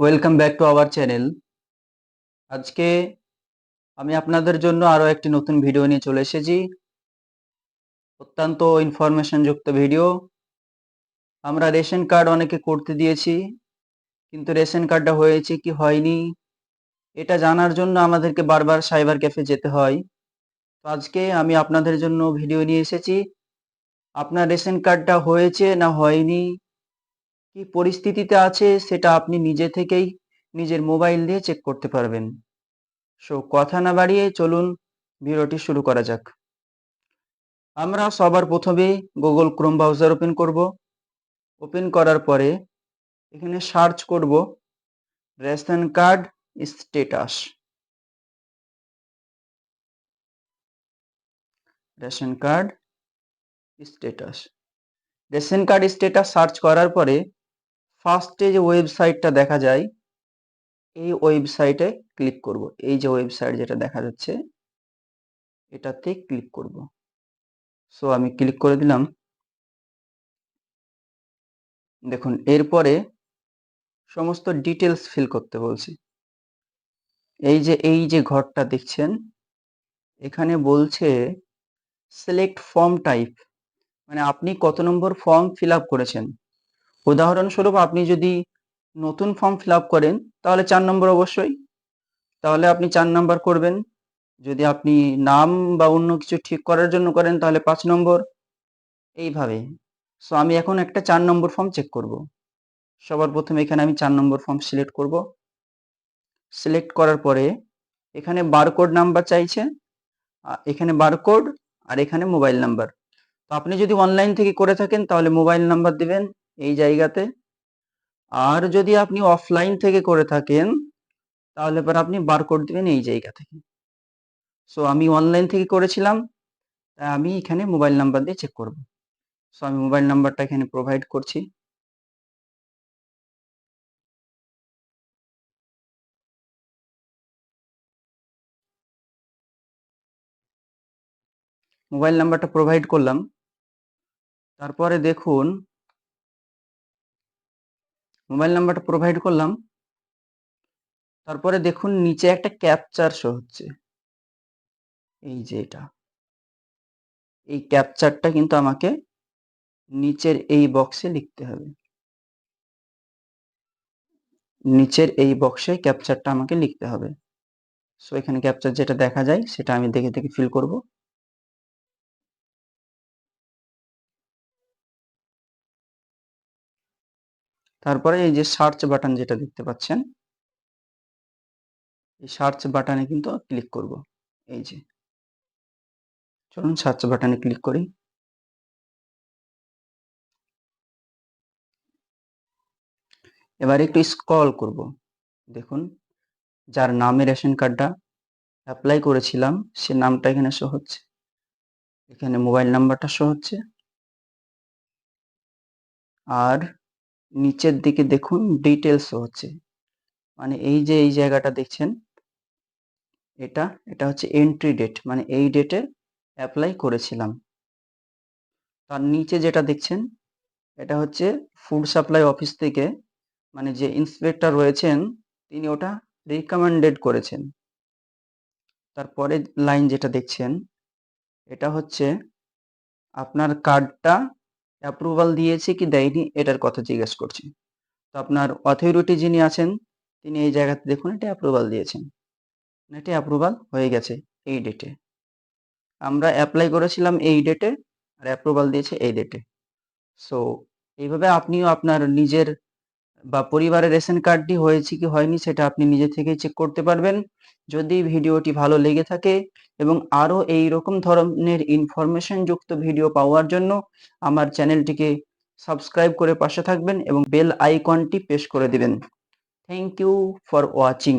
Welcome back to our channel আজকে আমি আপনাদের জন্য আরও একটি নতুন ভিডিও নিয়ে চলে এসেছি। অত্যন্ত ইনফরমেশন যুক্ত ভিডিও আমরা রেশন কার্ড অনেকে করতে দিয়েছি, কিন্তু রেশন কার্ডটা হয়েছে কি, হয়নি। এটা জানার জন্য আমাদেরকে বারবার সাইবার ক্যাফে যেতে হয়। তো আজকে আমি আপনাদের জন্য ভিডিও নিয়ে এসেছি। আপনার রেশন কার্ডটা হয়েছে না হয়নি? কি পরিস্থিতিতে আছে সেটা আপনি নিজে থেকেই নিজের মোবাইল দিয়ে চেক করতে পারবেন। সো কথা না বাড়িয়ে চলুন, ভিডিওটি শুরু করা যাক। আমরা সবার প্রথমে গুগল ক্রোম ব্রাউজার ওপেন করব। ওপেন করার পরে এখানে সার্চ করব ration card status. Ration card status. Ration card status search করার পরে ফার্স্টে যে ওয়েবসাইটটা দেখা যায়, এই ওয়েবসাইটে ক্লিক করব। এই যে ওয়েবসাইট যেটা দেখা যাচ্ছে, এটাতে ক্লিক করব। সো আমি ক্লিক করে দিলাম। দেখুন, এরপরে সমস্ত ডিটেলস ফিল করতে বলছি। এই যে এই যে ঘরটা দেখছেন, এখানে বলছে সিলেক্ট ফর্ম টাইপ মানে আপনি কত নম্বর ফর্ম ফিল করেছেন? উদাহরণস্বরূপ আপনি যদি নতুন ফর্ম ফিল আপ করেন, তাহলে চার নম্বর অবশ্যই। তাহলে আপনি চার নম্বর করবেন। যদি আপনি নাম বা অন্য কিছু ঠিক করার জন্য করেন, তাহলে পাঁচ নম্বর এইভাবে। সো আমি এখন একটা চার নম্বর ফর্ম চেক করব। সবার প্রথমে এখানে আমি চার নম্বর ফর্ম সিলেক্ট করব। সিলেক্ট করার পরে এখানে বারকোড নাম্বার চাইছে এখানে বারকোড আর এখানে মোবাইল নাম্বার তো আপনি যদি অনলাইন থেকে করে থাকেন, তাহলে মোবাইল নাম্বার দিবেন। এই জায়গাতে। আর যদি আপনি অফলাইন থেকে করে থাকেন, তাহলে পর আপনি বারকোড দিবেন এই জায়গা থেকে। সো আমি অনলাইন থেকে করেছিলাম, তাই আমি এখানে মোবাইল নাম্বার দিয়ে চেক করব। সো আমি মোবাইল নাম্বারটা এখানে প্রোভাইড করছি। মোবাইল নাম্বারটা প্রোভাইড করলাম। তারপরে দেখুন মোবাইল নাম্বারটা প্রোভাইড করলাম। তারপরে দেখুন, নিচে একটা ক্যাপচার শো হচ্ছে। এই যে এটা। এই ক্যাপচারটা কিন্তু আমাকে নিচের এই বক্সে লিখতে হবে। নিচের এই বক্সে ক্যাপচারটা আমাকে লিখতে হবে। সো এখানে ক্যাপচার যেটা দেখা যায়, সেটা আমি দেখে দেখে ফিল করব। তারপরে এই যে সার্চ বাটন যেটা দেখতে পাচ্ছেন, এই সার্চ বাটনে কিন্তু ক্লিক করব। এই যে। চলুন সার্চ বাটনে ক্লিক করি। এবার একটু স্ক্রল করব। দেখুন, যার নামে রেশন কার্ডটা অ্যাপ্লাই করেছিলাম, সে নামটা এখানে শো হচ্ছে। এখানে মোবাইল নাম্বারটা শো হচ্ছে। আর নিচের দিকে দেখুন ডিটেলস হচ্ছে। মানে এই যে এই জায়গাটা দেখছেন, এটা এটা হচ্ছে এন্ট্রি ডেট মানে এই ডেটে অ্যাপ্লাই করেছিলাম। তার নিচে যেটা দেখছেন, এটা হচ্ছে ফুড সাপ্লাই অফিস থেকে মানে যে ইন্সপেক্টর রয়েছেন, তিনি ওটা রিকমেন্ডেড করেছেন। তারপরে লাইন যেটা দেখছেন, এটা হচ্ছে আপনার কার্ডটা অ্যাপ্রুভাল দিয়েছে কি দেয়নি, এটার কথা জিজ্ঞেস করছি। তো আপনার অথরিটি যিনি আছেন, তিনি এই জায়গাতে দেখুন, এটা অ্যাপ্রুভাল দিয়েছেন। এটা অ্যাপ্রুভাল হয়ে গেছে এই ডেটে আমরা অ্যাপ্লাই করেছিলাম এই ডেটে আর অ্যাপ্রুভাল দিয়েছে এই ডেটে সো এইভাবে আপনিও আপনার নিজের বা পরিবারের রেশন কার্ডটি হয়েছে কি হয়নি সেটা আপনি নিজে থেকেই চেক করতে পারবেন। যদি ভিডিওটি ভালো লেগে থাকে এবং আরও এই রকম ধরনের ইনফরমেশন যুক্ত ভিডিও পাওয়ার জন্য আমার চ্যানেলটিকে সাবস্ক্রাইব করে পাশে থাকবেন এবং বেল আইকনটি প্রেস করে দিবেন। Thank you for watching